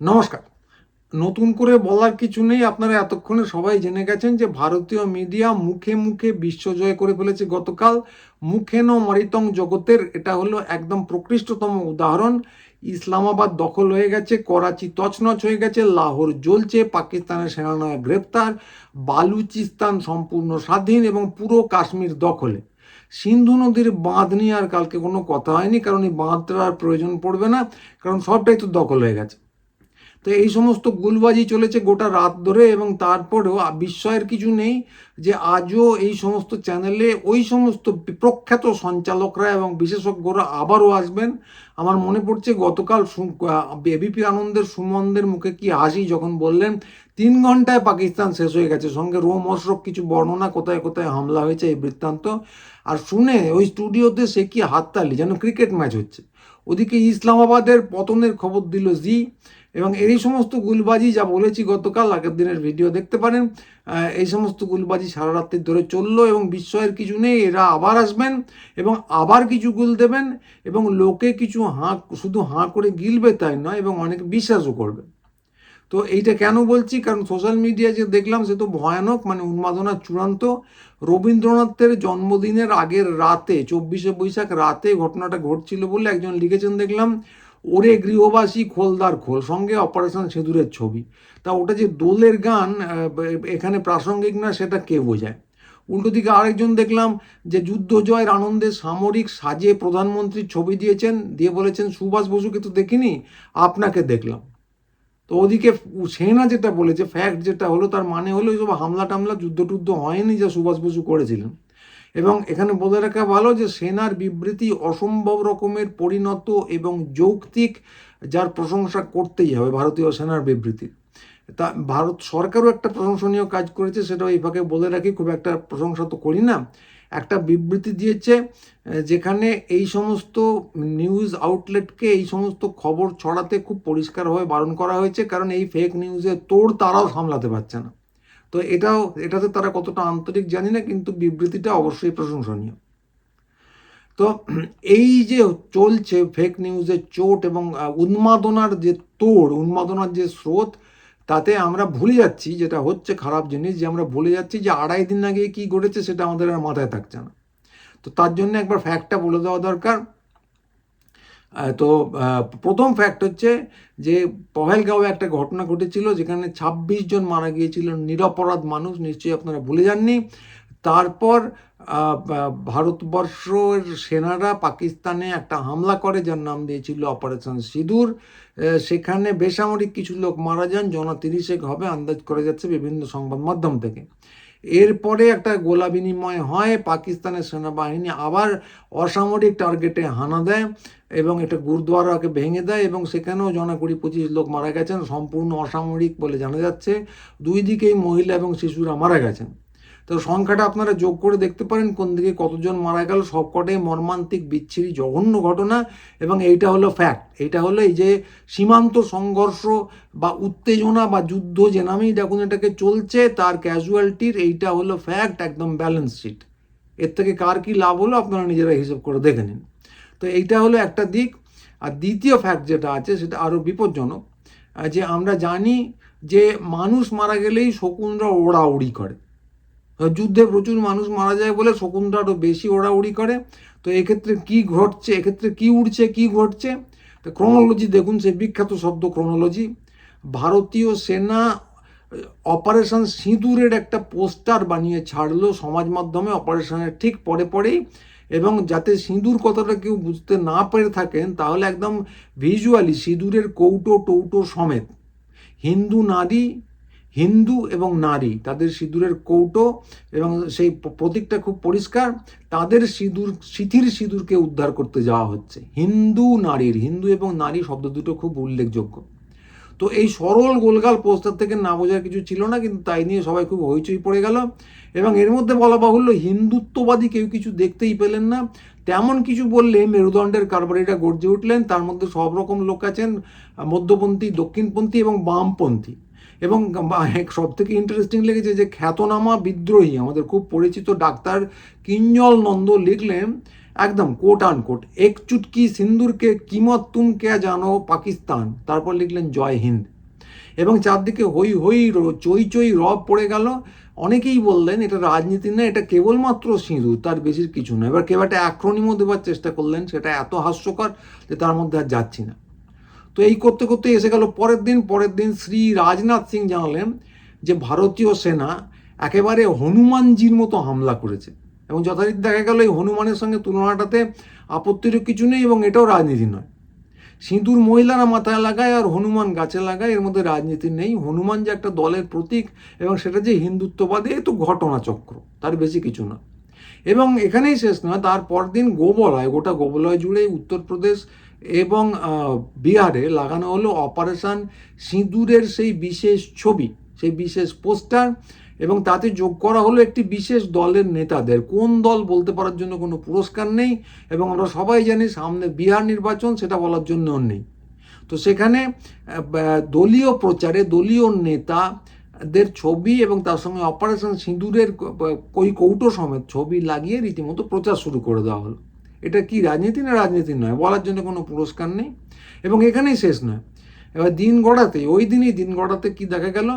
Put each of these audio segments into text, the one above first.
নমস্কার। নতুন করে বলার কিছু নেই, আপনারা এতক্ষণে সবাই জেনে গেছেন যে ভারতীয় মিডিয়া মুখে মুখে বিশ্বজয় করে ফেলেছে গতকাল মুখে ন মরিতং জগতের, এটা হলো একদম প্রকৃষ্টতম উদাহরণ। ইসলামাবাদ দখল হয়ে গেছে, করাচি তছনছ হয়ে গেছে, লাহোর জ্বলছে, পাকিস্তানের সেনানায়ক গ্রেপ্তার, বালুচিস্তান সম্পূর্ণ স্বাধীন এবং পুরো কাশ্মীর দখলে। সিন্ধু নদীর বাঁধ নিয়ে আর কালকে কোনো কথা হয়নি, কারণ এই বাঁধটার আর প্রয়োজন পড়বে না, কারণ সবটাই তো দখল হয়ে গেছে। তো এই সমস্ত গুলবাজি চলেছে গোটা রাত ধরে এবং তারপরেও বিস্ময়ের কিছু নেই যে আজও এই সমস্ত চ্যানেলে ওই সমস্ত প্রখ্যাত সঞ্চালকরা এবং বিশেষজ্ঞরা আবারও আসবেন। আমার মনে পড়ছে গতকাল এবিপি আনন্দের, সুমনদের মুখে কি হাসি যখন বললেন, তিন ঘন্টায় পাকিস্তান শেষ হয়ে গেছে। সঙ্গে রোমহর্ষক কিছু বর্ণনা, কোথায় কোথায় হামলা হয়েছে এই বৃত্তান্ত। আর শুনে ওই স্টুডিওতে সে কি হাততালি, যেন ক্রিকেট ম্যাচ হচ্ছে। ওদিকে ইসলামাবাদের পতনের খবর দিল জি। এবং এই সমস্ত গুলবাজি যা বলেছি গতকাল আগের দিনের ভিডিও দেখতে পারেন এই সমস্ত গুলবাজি সারা রাত্রি ধরে চলল এবং বিস্ময়ের কিছু নেই, এরা আবার আসবেন এবং আবার কিছু গুল দেবেন এবং লোকে কিছু হাঁ, শুধু হাঁ করে গিলবে তাই নয়, এবং অনেক বিশ্বাসও করবে। তো এইটা কেন বলছি? কারণ সোশ্যাল মিডিয়া যে দেখলাম সে তো ভয়ানক মানে উন্মাদনার চূড়ান্ত। রবীন্দ্রনাথের জন্মদিনের আগের রাতে, চব্বিশে বৈশাখ রাতে ঘটনাটা ঘটছিল বলে একজন লিখেছেন, দেখলাম ওরে গৃহবাসী, খোলদার খোল, সঙ্গে অপারেশন সিঁদুরের ছবি। তা ওটা যে দোলের গান এখানে প্রাসঙ্গিক না, সেটা কে বোঝায়? উল্টো দিকে আরেকজন দেখলাম যে যুদ্ধ জয়ের আনন্দে সামরিক সাজে প্রধানমন্ত্রীর ছবি দিয়েছেন, দিয়ে বলেছেন, সুভাষ বসুকে তো দেখিনি, আপনাকে দেখলাম। তো ওদিকে সেনা যেটা বলেছে ফ্যাক্ট যেটা হলো, তার মানে হলো এইসব হামলা টামলা যুদ্ধ টুদ্ধ হয়নি যা সুভাষ বসু করেছিলেন। এবং এখানে বলে রাখা ভালো যে সেনার বিবৃতি অসম্ভব রকমের পরিণত এবং যৌক্তিক, যার প্রশংসা করতেই হবে ভারতীয় সেনার বিবৃতির তা ভারত সরকারও একটা প্রশংসনীয় কাজ করেছে সেটা এই ফাঁকে বলে রাখি, খুব একটা প্রশংসা তো করি না। একটা বিবৃতি দিয়েছে, যেখানে এই সমস্ত নিউজ আউটলেটকে এই সমস্ত খবর ছড়াতে খুব পরিষ্কারভাবে বারণ করা হয়েছে, কারণ এই ফেক নিউজের তোড় তারাও সামলাতে পারছে না। তো এটাও, এটাতে তারা কতটা আন্তরিক জানি না, কিন্তু বিবৃতিটা অবশ্যই প্রশংসনীয়। তো এই যে চলছে ফেক নিউজের চোট এবং উন্মাদনার যে তোড়, উন্মাদনার যে স্রোত, তাতে আমরা ভুলে যাচ্ছি যেটা হচ্ছে খারাপ জিনিস, যে আমরা ভুলে যাচ্ছি যে আড়াই দিন আগে কি ঘটেছে সেটা আমাদের আর মাথায় থাকছে না। তো তার জন্য একবার ফ্যাক্টটা বলে দেওয়া দরকার। তো প্রথম ফ্যাক্ট হচ্ছে যে পহেলগাঁওয়ে একটা ঘটনা ঘটেছিল যেখানে ২৬ জন মারা গিয়েছিল নিরপরাধ মানুষ, নিশ্চয়ই আপনারা ভুলে যাননি। তারপর ভারতবর্ষের সেনারা পাকিস্তানে একটা হামলা করে যার নাম দিয়েছিল অপারেশন সিঁদুর। সেখানে বেসামরিক কিছু লোক মারা যান, জনা তিরিশেক হবে, আন্দাজ করা যাচ্ছে বিভিন্ন সংবাদ মাধ্যম থেকে। এরপরে একটা গোলা বিনিময় হয়, পাকিস্তানের সেনাবাহিনী আবার অসামরিক টার্গেটে হানা দেয় এবং একটা গুরুদ্বারাকে ভেঙে দেয় এবং সেখানেও জনা কুড়ি পঁচিশ লোক মারা গেছেন, সম্পূর্ণ অসামরিক বলে জানা যাচ্ছে। দুই দিকেই মহিলা এবং শিশুরা মারা গেছেন। তো সংখ্যাটা আপনারা যোগ করে দেখতে পারেন কোন দিকে কতজন মারা গেল সবকটাই মর্মান্তিক, বিচ্ছিরি, জঘন্য ঘটনা এবং এইটা হলো ফ্যাক্ট এইটা হলো এই যে সীমান্ত সংঘর্ষ বা উত্তেজনা বা যুদ্ধ যে নামেই দেখুন এটাকে চলছে, তার ক্যাজুয়ালিটির এইটা হলো ফ্যাক্ট একদম ব্যালেন্স শিট এর থেকে কার কি লাভ হলো আপনারা নিজেরা হিসেব করে দেখে নিন। তো এইটা হলো একটা দিক। আর দ্বিতীয় ফ্যাক্ট যেটা আছে, সেটা আরও বিপজ্জনক যে আমরা জানি যে মানুষ মারা গেলেই শকুনরা ওড়াউড়ি করে। যুদ্ধে প্রচুর মানুষ মারা যায় বলে শকুনরা আরও বেশি ওড়াউড়ি করে। তো এক্ষেত্রে কি ঘটছে, এক্ষেত্রে কি উড়ছে, কি ঘটছে? তো ক্রোনোলজি দেখুন, সে বিখ্যাত শব্দ ক্রোনোলজি ভারতীয় সেনা অপারেশন সিঁদুরের একটা পোস্টার বানিয়ে ছাড়লো সমাজ মাধ্যমে অপারেশনের ঠিক পরে পরেই। এবং যাতে সিঁদুর কথাটা কেউ বুঝতে না পেরে থাকেন, তাহলে একদম ভিজুয়ালি সিঁদুরের কৌটো টৌটো সমেত। হিন্দু নারী হিন্দু এবং নারী, তাদের সিঁদুরের কৌটো এবং সেই প্রতীকটা খুব পরিষ্কার, তাদের সিঁদুর, সিথির সিঁদুরকে উদ্ধার করতে যাওয়া হচ্ছে। হিন্দু নারীর, হিন্দু এবং নারী শব্দ দুটো খুব উল্লেখযোগ্য। তো এই সরল গোলগাল পোস্টার থেকে না বোঝার কিছু ছিল না, কিন্তু তাই নিয়ে সবাই খুব হইচই পড়ে গেল। এবং এর মধ্যে বলা বাহুল্য, হিন্দুত্ববাদী কেউ কিছু দেখতেই পেলেন না। তেমন কিছু বললে মেরুদণ্ডের কারবারিটা গর্জে উঠলেন। তার মধ্যে সব রকম লোক আছেন, মধ্যপন্থী, দক্ষিণপন্থী এবং বামপন্থী। এবং সব থেকে ইন্টারেস্টিং লেগেছে যে খ্যাতনামা বিদ্রোহী, আমাদের খুব পরিচিত ডাক্তার কিঞ্জল নন্দ লিখলেন একদম কোট আন কোট এক চুটকি সিন্দুরকে কিমত তুম কে জানো পাকিস্তান? তারপর লিখলেন, জয় হিন্দ। এবং চারদিকে হই হই চই চই রব পড়ে গেল। অনেকেই বললেন, এটা রাজনীতি না, এটা কেবলমাত্র সিঁদুর, তার বেশির কিছু না। এবার কেউ একটা অ্যাক্রোনিমও দেওয়ার চেষ্টা করলেন, সেটা এত হাস্যকর যে তার মধ্যে আর যাচ্ছি না। তো এই করতে করতে এসে গেল পরের দিন পরের দিন শ্রী রাজনাথ সিং জানালেন যে ভারতীয় সেনা একেবারে হনুমানজির মতো হামলা করেছে এবং যথারীতি দেখা গেল এই হনুমানের সঙ্গে তুলনাটাতে আপত্তিরও কিছু নেই এবং এটাও রাজনীতি নয়। সিঁদুর মহিলারা মাথায় লাগায় আর হনুমান গাছে লাগায়, এর মধ্যে রাজনীতি নেই। হনুমান যে একটা দলের প্রতীক এবং সেটা যে হিন্দুত্ববাদী, এ তো ঘটনাচক্র, তার বেশি কিছু না। এবং এখানেই শেষ নয়, তার পরদিন গোবলয়, গোটা গোবলয় জুড়ে উত্তরপ্রদেশ এবং বিহারে লাগানো হলো অপারেশন সিঁদুরের সেই বিশেষ ছবি, সেই বিশেষ পোস্টার এবং তাতে যোগ করা হলো একটি বিশেষ দলের নেতাদের। কোন দল বলতে পারার জন্য কোনো পুরস্কার নেই এবং আমরা সবাই জানি সামনে বিহার নির্বাচন, সেটা বলার জন্য নেই। তো সেখানে দলীয় প্রচারে দলীয় নেতাদের ছবি এবং তার সঙ্গে অপারেশন সিঁদুরের ওই কৌটো সমেত ছবি লাগিয়ে রীতিমতো প্রচার শুরু করে দেওয়া হলো। এটা কি রাজনীতি না রাজনীতি নয়? বলার জন্য কোনো পুরস্কার নেই এবং এখানেই শেষ নয়। এবার দিন গড়াতে, ওই দিনই দিন গড়াতে কি দেখা গেল?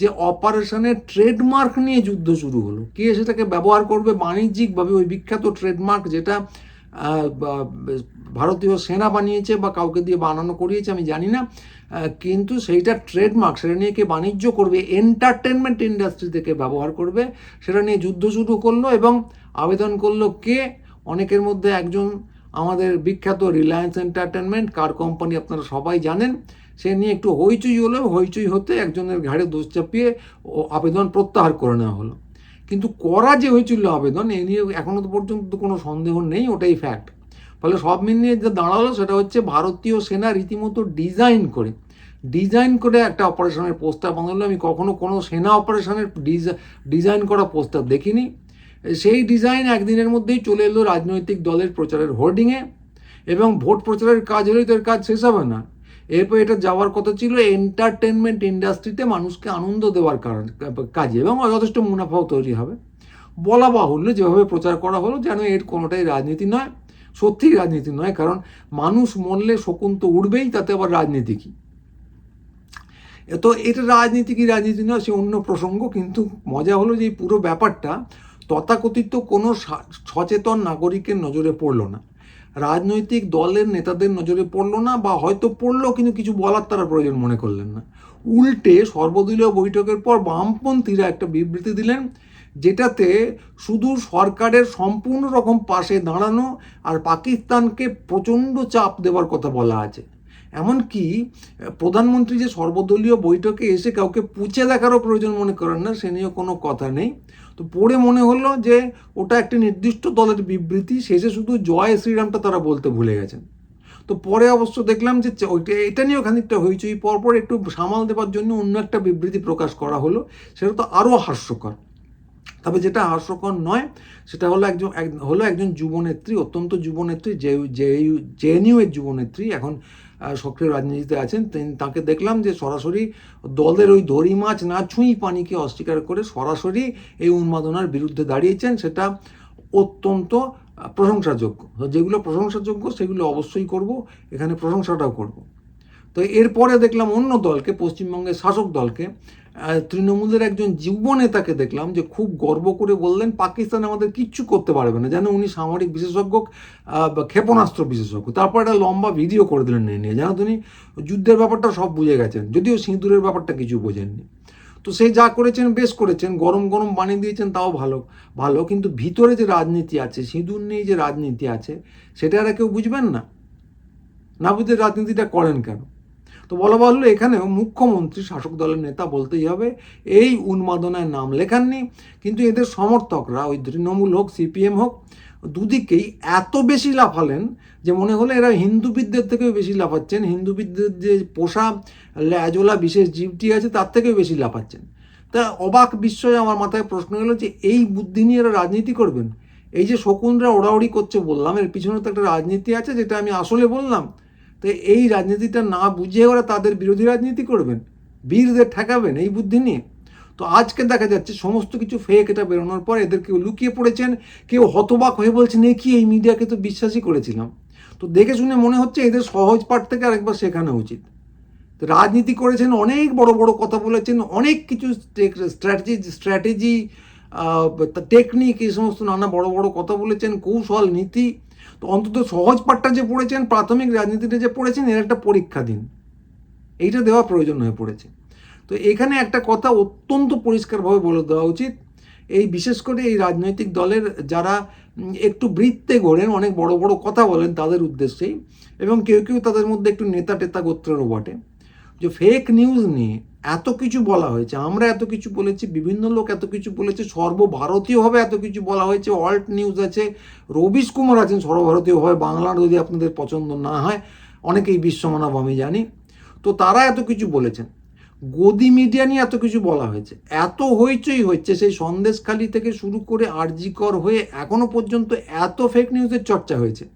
যে অপারেশনের ট্রেডমার্ক নিয়ে যুদ্ধ শুরু হলো। কে সেটাকে ব্যবহার করবে বাণিজ্যিকভাবে ওই বিখ্যাত ট্রেডমার্ক যেটা ভারতীয় সেনা বানিয়েছে বা কাউকে দিয়ে বানানো করিয়েছে আমি জানি না কিন্তু সেইটা ট্রেডমার্ক, সেটা নিয়ে কে বাণিজ্য করবে এন্টারটেনমেন্ট ইন্ডাস্ট্রি থেকে ব্যবহার করবে, সেটা নিয়ে যুদ্ধ শুরু করল এবং আবেদন করল কে? অনেকের মধ্যে একজন আমাদের বিখ্যাত রিলায়েন্স এন্টারটেনমেন্ট কার কোম্পানি আপনারা সবাই জানেন, সে নিয়ে একটু হইচই হলো হইচই হতে একজনের ঘাড়ে দোষ চাপিয়ে আবেদন প্রত্যাহার করে নেওয়া হলো। কিন্তু করা যে হয়েছিল আবেদন, এ নিয়ে এখনও তো পর্যন্ত কোনো সন্দেহ নেই, ওটাই ফ্যাক্ট ফলে সব মিলিয়ে যে দাঁড়াল, সেটা হচ্ছে ভারতীয় সেনা রীতিমতো ডিজাইন করে। ডিজাইন করে একটা অপারেশনের প্রস্তাব বানালো। আমি কখনো কোনো সেনা অপারেশনের ডিজাইন করা প্রস্তাব দেখিনি। সেই ডিজাইন একদিনের মধ্যেই চলে এলো রাজনৈতিক দলের প্রচারের হোর্ডিংয়ে এবং ভোট প্রচারের কাজ হলেই তো এর কাজ শেষ হবে না। এরপর এটা যাওয়ার কথা ছিল এন্টারটেনমেন্ট ইন্ডাস্ট্রিতে মানুষকে আনন্দ দেওয়ার কারণ, কাজে এবং যথেষ্ট মুনাফাও তৈরি হবে। বলা বাহুল্য যেভাবে প্রচার করা হলো যেন এর কোনোটাই রাজনীতি নয়, সত্যিই রাজনীতি নয়, কারণ মানুষ মরলে শকুন তো উঠবেই, তাতে আবার রাজনীতি কী? তো এটা রাজনীতি কি রাজনীতি নয়, সে অন্য প্রসঙ্গ, কিন্তু মজা হলো যে এই পুরো ব্যাপারটা তথাকথিত কোনো সচেতন নাগরিকের নজরে পড়ল না। রাজনৈতিক দলের নেতাদের নজরে পড়ল না বা হয়তো পড়ল, কিন্তু কিছু বলার তারা প্রয়োজন মনে করলেন না। উল্টে সর্বদলীয় বৈঠকের পর বামপন্থীরা একটা বিবৃতি দিলেন, যেটাতে শুধু সরকারের সম্পূর্ণ রকম পাশে দাঁড়ানো আর পাকিস্তানকে প্রচণ্ড চাপ দেওয়ার কথা বলা আছে। এমনকি, প্রধানমন্ত্রী যে সর্বদলীয় বৈঠকে এসে কাউকে পুঁছে দেখারও প্রয়োজন মনে করেন না, সে নিয়ে কোনো কথা নেই। তো পড়ে মনে হলো যে ওটা একটি নির্দিষ্ট দলের বিবৃতি, শেষে শুধু জয় শ্রীরামটা তারা বলতে ভুলে গেছেন। তো পরে অবশ্য দেখলাম যে ওইটা এটা নিয়েও খানিকটা হইচই। পরপর একটু সামাল দেওয়ার জন্য অন্য একটা বিবৃতি প্রকাশ করা হলো, সেটা তো আরও হাস্যকর। তবে যেটা হাস্যকর নয়, সেটা হলো একজন এক- হলো একজন যুবনেত্রী, অত্যন্ত যুবনেত্রী যে জেএনইউ এর যুবনেত্রী। এখন সক্রিয় রাজনীতিতে আছেন তাকে দেখলাম যে সরাসরি দলের ওই দড়ি মাছ না ছুঁই পানিকে অস্বীকার করে সরাসরি এই উন্মাদনার বিরুদ্ধে দাঁড়িয়েছেন, সেটা অত্যন্ত প্রশংসাযোগ্য। যেগুলো প্রশংসাযোগ্য, সেগুলো অবশ্যই করব, এখানে প্রশংসাটাও করব। তো এরপরে দেখলাম অন্য দলকে, পশ্চিমবঙ্গের শাসক দলকে তৃণমূলের একজন যুব নেতাকে দেখলাম যে খুব গর্ব করে বললেন, পাকিস্তান আমাদের কিচ্ছু করতে পারবে না। যেন উনি সামরিক বিশেষজ্ঞ ক্ষেপণাস্ত্র বিশেষজ্ঞ। তারপর একটা লম্বা ভিডিও করে দিলেন নিয়ে। যেন তিনি যুদ্ধের ব্যাপারটা সব বুঝে গেছেন, যদিও সিঁদুরের ব্যাপারটা কিছু বোঝেননি। তো সে যা করেছেন, বেশ করেছেন, গরম গরম বানিয়ে দিয়েছেন, তাও ভালো ভালো। কিন্তু ভিতরে যে রাজনীতি আছে, সিঁদুর নিয়ে যে রাজনীতি আছে, সেটা আর কেউ বুঝবেন না? না বুঝে রাজনীতিটা করেন কেন? তো বলা বাহুল্য এখানেও মুখ্যমন্ত্রী শাসক দলের নেতা বলতেই হবে, এই উন্মাদনায় নাম লেখাননি, কিন্তু এদের সমর্থকরা ওই তৃণমূল হোক, সিপিএম হোক, দুদিকেই এত বেশি লাফালেন যে মনে হলো এরা হিন্দুবিদদের থেকেও বেশি লাফাচ্ছেন, হিন্দুবিদদের যে পোষা ল্যাজোলা বিশেষ জীবটি আছে তার থেকেও বেশি লাফাচ্ছেন। তা অবাক বিস্ময়ে আমার মাথায় প্রশ্ন এলো যে এই বুদ্ধি নিয়ে এরা রাজনীতি করবেন? এই যে শকুনরা ওড়াউড়ি করছে বললাম, এর পিছনে তো একটা রাজনীতি আছে যেটা আমি আসলে বললাম। তো এই রাজনীতিটা না বুঝে ওরা তাদের বিরোধী রাজনীতি করবেন। বীরদের ঠেকাবেন এই বুদ্ধি নিয়ে। তো আজকে দেখা যাচ্ছে সমস্ত কিছু ফেক এটা বেরোনোর পর এদের কেউ লুকিয়ে পড়েছেন, কেউ হতবাক হয়ে বলছেন এ কি এই মিডিয়াকে তো বিশ্বাসই করেছিলাম? তো দেখে শুনে মনে হচ্ছে এদের সহজ পাঠ থেকে আরেকবার শেখানো উচিত। রাজনীতি করেছেন অনেক বড় বড় কথা বলেছেন, অনেক কিছু স্ট্র্যাটেজি স্ট্র্যাটেজি টেকনিক এই সমস্ত নানা বড় বড় কথা বলেছেন, কৌশল, নীতি। তো অন্তত সহজ পাঠটা যে পড়েছেন, প্রাথমিক রাজনীতিটা যে পড়েছেন, এর একটা পরীক্ষা দিন। এইটা দেওয়া প্রয়োজন হয়ে পড়েছে। তো এখানে একটা কথা অত্যন্ত পরিষ্কারভাবে বলে দেওয়া উচিত। এই বিশেষ করে এই রাজনৈতিক দলের যারা একটু বৃত্তে ঘোরেন, অনেক বড় বড় কথা বলেন তাদের উদ্দেশ্যেই, এবং কেউ কেউ তাদের মধ্যে একটু নেতা টেতা গোত্রেরও বটে। যে ফেক নিউজ নিয়ে এত কিছু বলা হয়েছে, আমরা এত কিছু বলেছি, বিভিন্ন লোক এত কিছু বলেছে, সর্বভারতীয়ভাবে এত কিছু বলা হয়েছে অল্ট নিউজ আছে, রবিশ কুমার আছেন, সর্বভারতীয়ভাবে বাংলার যদি আপনাদের পছন্দ না হয়, অনেকেই বিশ্বমানব আমি জানি। তো তারা এত কিছু বলেছেন। গদি মিডিয়া নিয়ে এত কিছু বলা হয়েছে। এত হইচই হচ্ছে, সেই সন্দেশখালি থেকে শুরু করে আরজিকর হয়ে এখনও পর্যন্ত এত ফেক নিউজের চর্চা হয়েছে।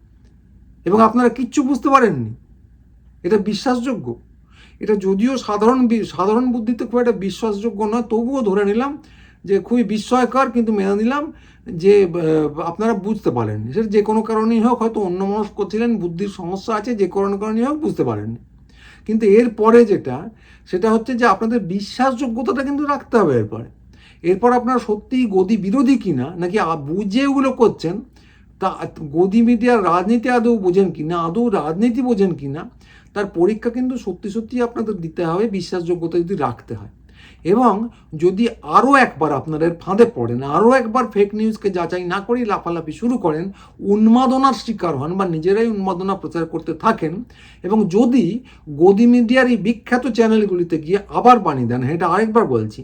এবং আপনারা কিচ্ছু বুঝতে পারেননি। এটা বিশ্বাসযোগ্য। এটা যদিও সাধারণ সাধারণ বুদ্ধিতে খুব একটা বিশ্বাসযোগ্য নয়, তবুও ধরে নিলাম যে খুবই বিস্ময়কর, কিন্তু মেনে নিলাম যে আপনারা বুঝতে পারেননি সেটা যে কোনো কারণেই হোক, হয়তো অন্য মানুষ করছিলেন বুদ্ধির সমস্যা আছে, যে কোনো কারণেই হোক বুঝতে পারেননি কিন্তু এর পরে যেটা, সেটা হচ্ছে যে আপনাদের বিশ্বাসযোগ্যতাটা কিন্তু রাখতে হবে এরপরে। এরপর আপনারা সত্যিই গদি বিরোধী কিনা, নাকি বুঝে ওগুলো করছেন, তা, গদি মিডিয়ার রাজনীতি আদৌ বোঝেন কি না আদৌ রাজনীতি বোঝেন কিনা তার পরীক্ষা কিন্তু সত্যি সত্যি আপনাদের দিতে হবে বিশ্বাসযোগ্যতা যদি রাখতে হয়। এবং যদি আরও একবার আপনাদের ফাঁদে পড়েন আরও একবার ফেক নিউজকে যাচাই না করেই লাফালাফি শুরু করেন উন্মাদনার শিকার হন বা নিজেরাই উন্মাদনা প্রচার করতে থাকেন এবং যদি গদি মিডিয়ার এই বিখ্যাত চ্যানেলগুলিতে গিয়ে আবার বানিয়ে দেন হ্যাঁ, এটা আরেকবার বলছি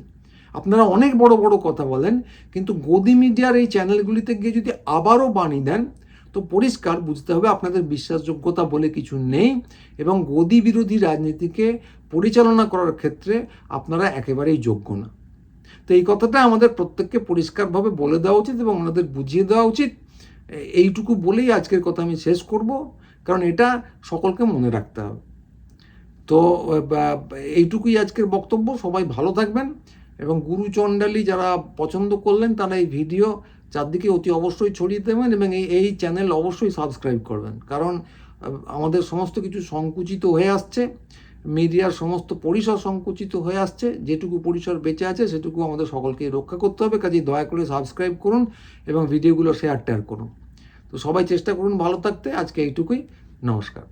আপনারা অনেক বড় বড় কথা বলেন কিন্তু গদি মিডিয়ার এই চ্যানেলগুলিতে গিয়ে যদি আবারও বানিয়ে দেন তো পরিষ্কার বুঝতে হবে, আপনাদের বিশ্বাসযোগ্যতা বলে কিছু নেই এবং গদি বিরোধী রাজনীতিকে পরিচালনা করার ক্ষেত্রে আপনারা একেবারেই যোগ্য না। তো এই কথাটা আমাদের প্রত্যেককে পরিষ্কারভাবে বলে দেওয়া উচিত এবং ওনাদের বুঝিয়ে দেওয়া উচিত। এইটুকু বলেই আজকের কথা আমি শেষ করব, কারণ এটা সকলকে মনে রাখতে হবে। তো এইটুকুই আজকের বক্তব্য। সবাই ভালো থাকবেন। এবং গুরু চণ্ডালী যারা পছন্দ করলেন, তারা এই ভিডিও চারদিকে অতি অবশ্যই ছড়িয়ে দেবেন এবং এই এই চ্যানেল অবশ্যই সাবস্ক্রাইব করবেন। কারণ আমাদের সমস্ত কিছু সংকুচিত হয়ে আসছে, মিডিয়ার সমস্ত পরিসর সংকুচিত হয়ে আসছে, যেটুকু পরিসর বেঁচে আছে সেটুকু আমাদের সকলকে রক্ষা করতে হবে। কাজেই দয়া করে সাবস্ক্রাইব করুন এবং ভিডিওগুলো শেয়ার টেয়ার করুন। তো সবাই চেষ্টা করুন ভালো থাকতে। আজকে এইটুকুই। নমস্কার।